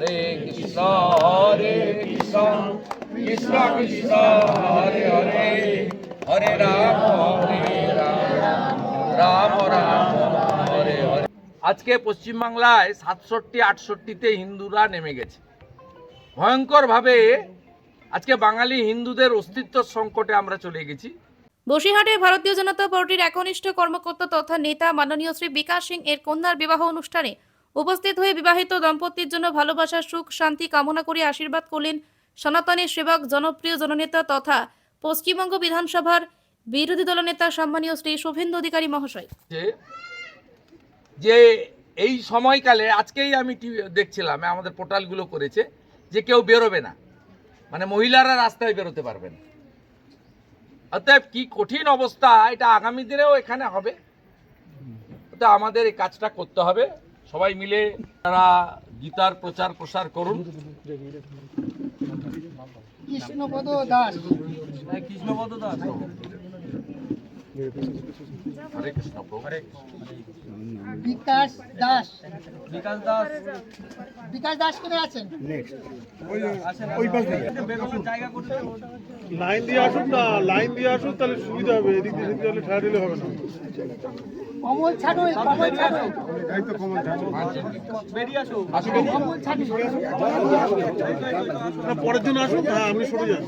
হরে কৃষ্ণ হরে কৃষ্ণ কৃষ্ণ কৃষ্ণ, হরে হরে হরে রাম হরে রাম রাম, হরে হরে। আজকে পশ্চিমবাংলায় সাতষট্টি, আটষট্টিতে হিন্দুরা নেমে গেছে। ভয়ঙ্করভাবে আজকে বাঙালি হিন্দুদের অস্তিত্ব সংকটে আমরা চলে গেছি। বসিরহাটে ভারতীয় জনতা পার্টির একনিষ্ঠ কর্মকর্তা তথা নেতা মাননীয় শ্রী বিকাশ সিং এর কন্যার বিবাহ অনুষ্ঠানে উপস্থিত হয়ে বিবাহিত দম্পতির জন্য ভালোবাসা, সুখ, শান্তি কামনা করে আশীর্বাদ করলেন সনাতনী সেবক, জনপ্রিয় জননেতা তথা পশ্চিমবঙ্গ বিধানসভার বিরোধী দলনেতা সম্মানীয় শ্রী শুভেন্দু অধিকারী মহাশয়। যে এই সময়কালে আজকেই আমি দেখছিলাম, আমাদের পোর্টালগুলো করেছে যে কেউ বেরোবে না। মানে মহিলারা রাস্তায় বেরোতে পারবে না। অতএব কি কঠিন অবস্থা, এটা আগামী দিনেও এখানে হবে। তো আমাদের এই কাজটা করতে হবে। সবাই মিলে তারা গীতার প্রচার প্রসার করুন। কৃষ্ণপদ দাস কৃষ্ণপদ হরে কৃষ্ণ প্রভু। বিকাশ দাস। বিকাশ দাস করে আছেন লাইন দিয়ে আসুন না লাইন দিয়ে আসুন তাহলে সুবিধা হবে। এদিক দিয়ে সেদিক দিয়ে ঠেলা দিলে হবে না। কমল ছাড়ুই কমল ছাড়ুই কমল ছাড়ুই না পরের দিন আসুন হ্যাঁ আপনি সরে যান।